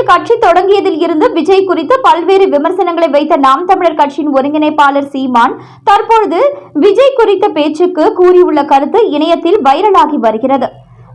தமிழகத்தில் கட்சி தொடங்கியதில் இருந்து விஜய் குறித்து பல்வேறு விமர்சனங்களை வைத்த நாம் தமிழர் கட்சியின் ஒருங்கிணைப்பாளர் சீமான் தற்பொழுது விஜய் குறித்த பேச்சுக்கு கூறியுள்ள கருத்து இணையத்தில் வைரலாகி வருகிறது.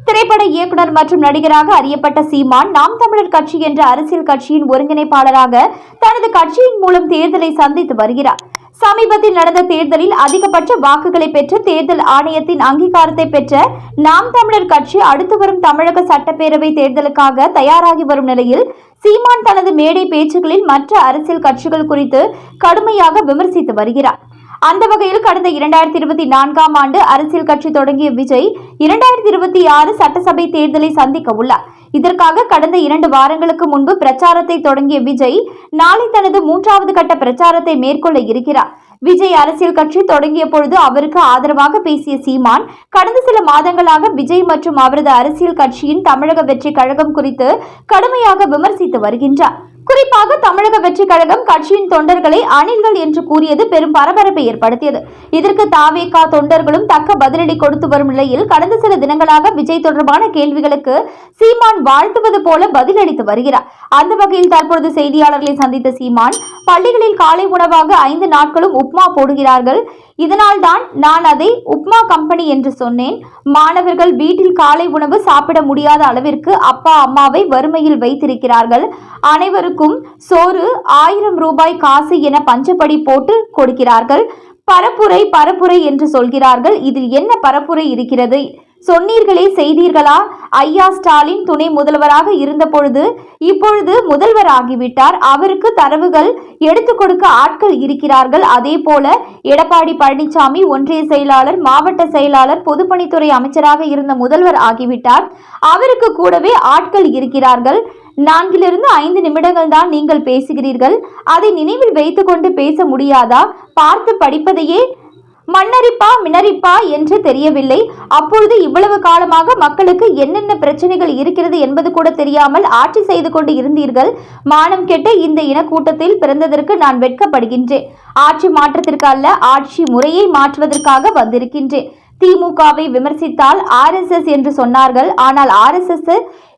திரைப்பட இயக்குனர் மற்றும் நடிகராக அறியப்பட்ட சீமான் நாம் தமிழர் கட்சி என்ற அரசியல் கட்சியின் ஒருங்கிணைப்பாளராக தனது கட்சியின் மூலம் தேர்தலை சந்தித்து வருகிறார். சமீபத்தில் நடந்த தேர்தலில் அதிகபட்ச வாக்குகளை பெற்று தேர்தல் ஆணையத்தின் அங்கீகாரத்தை பெற்ற நாம் தமிழர் கட்சி அடுத்து வரும் தமிழக சட்டப்பேரவை தேர்தலுக்காக தயாராகி வரும் நிலையில் சீமான் தனது மேடை பேச்சுகளில் மற்ற அரசியல் கட்சிகள் குறித்து கடுமையாக விமர்சித்து வருகிறார். அந்த வகையில் கடந்த இரண்டாயிரத்தி இருபத்தி நான்காம் ஆண்டு அரசியல் கட்சி தொடங்கிய விஜய் இரண்டாயிரத்தி இருபத்தி ஆறு சட்டசபை தேர்தலை சந்திக்க உள்ளார். இதற்காக கடந்த இரண்டு வாரங்களுக்கு முன்பு பிரச்சாரத்தை தொடங்கிய விஜய் நாளை தனது மூன்றாவது கட்ட பிரச்சாரத்தை மேற்கொள்ள இருக்கிறார். விஜய் அரசியல் கட்சி தொடங்கிய பொழுது அவருக்கு ஆதரவாக பேசிய சீமான் கடந்த சில மாதங்களாக விஜய் மற்றும் அவரது அரசியல் கட்சியின் தமிழக வெற்றி கழகம் குறித்து கடுமையாக விமர்சித்து வருகின்றார். குறிப்பாக தமிழக வெற்றி கழகம் கட்சியின் தொண்டர்களை அணில்கள் என்று கூறியது பெரும் பரபரப்பை ஏற்படுத்தியது. இதற்கு தாவேகா தொண்டர்களும் தக்க பதிலடி கொடுத்து வரும் நிலையில் கடந்த சில தினங்களாக விஜய் தொடர்பான கேள்விகளுக்கு சீமான் வாழ்த்துவது போல பதிலளித்து வருகிறார். அந்த வகையில் தற்பொழுது செய்தியாளர்களை சந்தித்த சீமான் பள்ளிகளில் காலை உணவாக ஐந்து நாட்களும் உப்மா போடுகிறார்கள். இதனால் தான் நான் அதை உப்மா கம்பெனி என்று சொன்னேன். மாணவர்கள் வீட்டில் காலை உணவு சாப்பிட முடியாத அளவிற்கு அப்பா அம்மாவை வறுமையில் வைத்திருக்கிறார்கள். அனைவருக்கும் சோறு ஆயிரம் ரூபாய் காசு என பஞ்சப்படி போட்டு கொடுக்கிறார்கள். பரப்புரை பரப்புரை என்று சொல்கிறார்கள். இதில் என்ன பரப்புரை இருக்கிறது? சொன்னீர்களே செய்தீர்களா? ஐயா ஸ்டாலின் துணை முதல்வராக இருந்த பொழுது இப்பொழுது முதல்வர் ஆகிவிட்டார் அவருக்கு தரவுகள் எடுத்து கொடுக்க ஆட்கள் இருக்கிறார்கள். அதே போல எடப்பாடி பழனிசாமி ஒன்றிய செயலாளர் மாவட்ட செயலாளர் பொதுப்பணித்துறை அமைச்சராக இருந்த முதல்வர் ஆகிவிட்டார். அவருக்கு கூடவே ஆட்கள் இருக்கிறார்கள். நான்கிலிருந்து ஐந்து நிமிடங்கள் தான் நீங்கள் பேசுகிறீர்கள். அதை நினைவில் வைத்துக்கொண்டு பேச முடியாதா? பார்த்து படிப்பதையே. மண்ணரிப்பா மினரிப்பா என்று தெரியவில்லை. அப்பொழுது இவ்வளவு காலமாக மக்களுக்கு என்னென்ன பிரச்சனைகள் இருக்கிறது என்பது கூட தெரியாமல் ஆட்சி செய்து கொண்டு இருந்தீர்கள். மானம் கெட்ட இந்த இனக்கூட்டத்தில் பிறந்ததற்கு நான் வெட்கப்படுகின்றேன். ஆட்சி மாற்றத்திற்கு அல்ல ஆட்சி முறையை மாற்றுவதற்காக வந்திருக்கின்றேன். திமுகவை விமர்சித்தால் ஆர்எஸ்எஸ் என்று சொன்னார்கள். ஆனால் ஆர்எஸ்எஸ்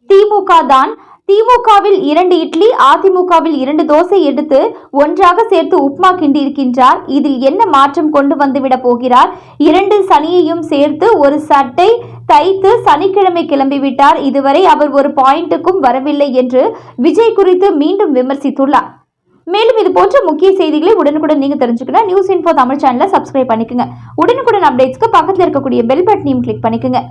திமுக தான் திமுகவில் இரண்டு இட்லி அதிமுகவில் இரண்டு தோசை எடுத்து ஒன்றாக சேர்த்து உப்மா கிண்டியிருக்கின்றார். இதில் என்ன மாற்றம் கொண்டு வந்துவிட போகிறார்? இரண்டு சனியையும் சேர்த்து ஒரு சட்டை தைத்து சனிக்கிழமை கிளம்பிவிட்டார். இதுவரை அவர் ஒரு பாயிண்ட்டுக்கும் வரவில்லை என்று விஜய் குறித்து மீண்டும் விமர்சித்துள்ளார். மேலும் இது போன்ற முக்கிய செய்திகளை உடனுக்குடன் நீங்க தெரிஞ்சுக்கணும். நியூஸ் இன்ஃபோ தமிழ் சேனலை சப்ஸ்கிரைப் பண்ணிக்கோங்க. உடனுக்குடன் அப்டேட்ஸ்க்கு பக்கத்தில் இருக்கக்கூடிய பெல் பட்டனையும் கிளிக் பண்ணிக்கோங்க.